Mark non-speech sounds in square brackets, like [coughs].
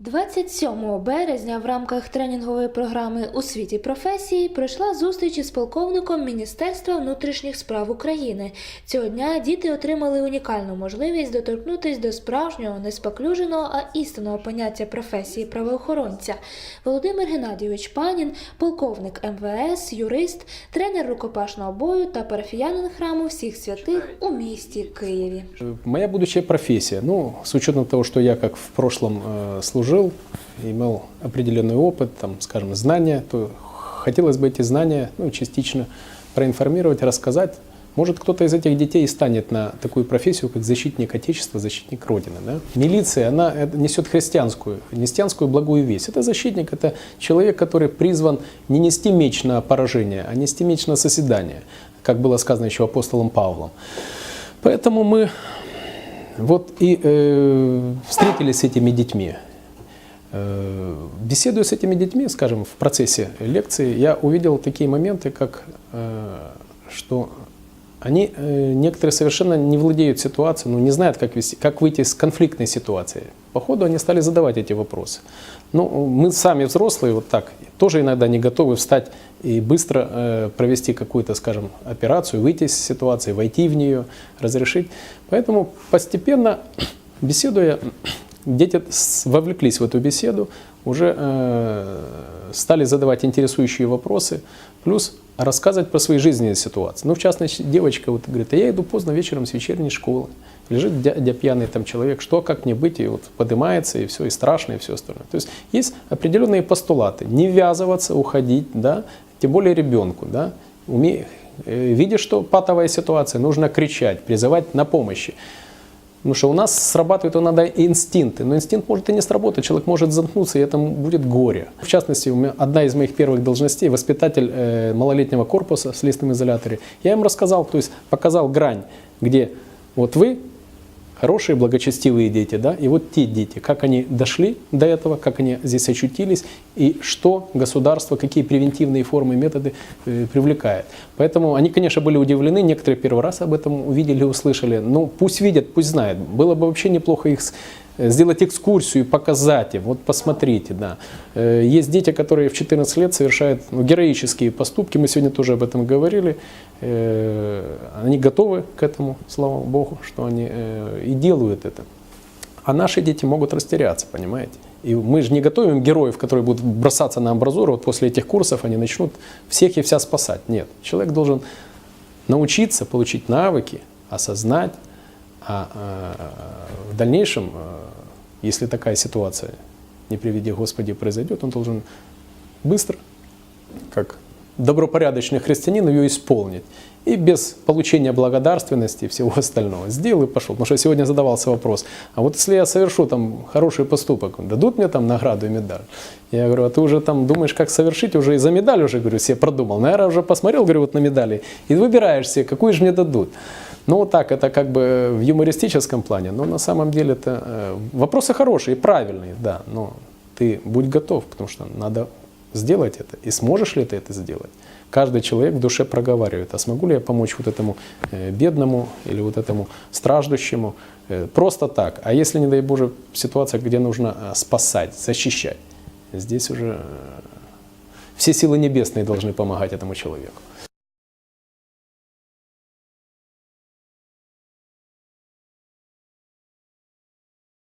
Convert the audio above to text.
27 березня в рамках тренінгової програми у світі професії пройшла зустріч із полковником Міністерства внутрішніх справ України. Цього дня діти отримали унікальну можливість доторкнутися до справжнього, неспоклюженого, а істинного поняття професії правоохоронця. Володимир Геннадійович Панін, полковник МВС, юрист, тренер рукопашного бою та парафіянин храму всіх святих у місті Києві. Моя будущая профессия, ну, с учетом того, что я как в прошлом э, служил, имел определенный опыт, там, скажем, знания, то хотелось бы эти знания, ну, частично проинформировать, рассказать. Может, кто-то из этих детей и станет на такую профессию, как защитник Отечества, защитник Родины. Да? Милиция, она несет христианскую, христианскую благую весть. Это защитник, это человек, который призван не нести меч на поражение, а нести меч на созидание, как было сказано еще апостолом Павлом. Поэтому мы вот и э, встретились с этими детьми. Э, Беседуя с этими детьми, скажем, в процессе лекции, я увидел такие моменты, как э, что они э, некоторые совершенно не владеют ситуацией, ну, не знают, как, вести, как выйти из конфликтной ситуации. По ходу они стали задавать эти вопросы. Ну, мы сами взрослые вот так тоже иногда не готовы встать и быстро э, провести какую-то, скажем, операцию, выйти из ситуации, войти в нее, разрешить. Поэтому постепенно, [coughs] беседуя, дети вовлеклись в эту беседу, уже э, стали задавать интересующие вопросы, плюс рассказывать про свои жизненные ситуации. Ну, в частности, девочка вот говорит, а я иду поздно вечером с вечерней школы. Лежит дядя пьяный там человек, что, как мне быть, и вот поднимается, и все, и страшно, и все остальное. То есть есть определенные постулаты. Не ввязываться, уходить, да, тем более ребенку, да, уме... э, видя, что патовая ситуация, нужно кричать, призывать на помощи. Потому что у нас срабатывают иногда инстинкты, но инстинкт может и не сработать, человек может замкнуться, и это будет горе. В частности, у меня одна из моих первых должностей, воспитатель э, малолетнего корпуса в следственном изоляторе, я им рассказал, то есть показал грань, где вот вы хорошие, благочестивые дети, да, и вот те дети, как они дошли до этого, как они здесь очутились, и что государство, какие превентивные формы, методы э, привлекает. Поэтому они, конечно, были удивлены, некоторые первый раз об этом увидели, услышали, ну пусть видят, пусть знают. Было бы вообще неплохо их сделать экскурсию и показать им, вот посмотрите, да. Э, Есть дети, которые в 14 лет совершают ну, героические поступки, мы сегодня тоже об этом говорили, Э, они готовы к этому, слава Богу, что они э, и делают это. А наши дети могут растеряться, понимаете? И мы же не готовим героев, которые будут бросаться на амбразуру, вот после этих курсов они начнут всех и вся спасать. Нет, человек должен научиться, получить навыки, осознать, а э, в дальнейшем, э, если такая ситуация, не приведи Господи, произойдет, он должен быстро, как добропорядочный христианин, ее исполнить. И без получения благодарственности и всего остального. Сделал и пошел. Потому что сегодня задавался вопрос, а вот если я совершу там хороший поступок, дадут мне там награду и медаль? Я говорю, а ты уже там думаешь, как совершить, уже и за медаль уже, говорю, себе продумал. Наверное, уже посмотрел, говорю, вот на медали, и выбираешь себе, какую же мне дадут. Ну вот так, это как бы в юмористическом плане, но на самом деле это э, вопросы хорошие правильные, да, но ты будь готов, потому что надо сделать это. И сможешь ли ты это сделать? Каждый человек в душе проговаривает, а смогу ли я помочь вот этому э, бедному или вот этому страждущему э, просто так. А если, не дай Боже, ситуация, где нужно спасать, защищать, здесь уже все силы небесные должны помогать этому человеку.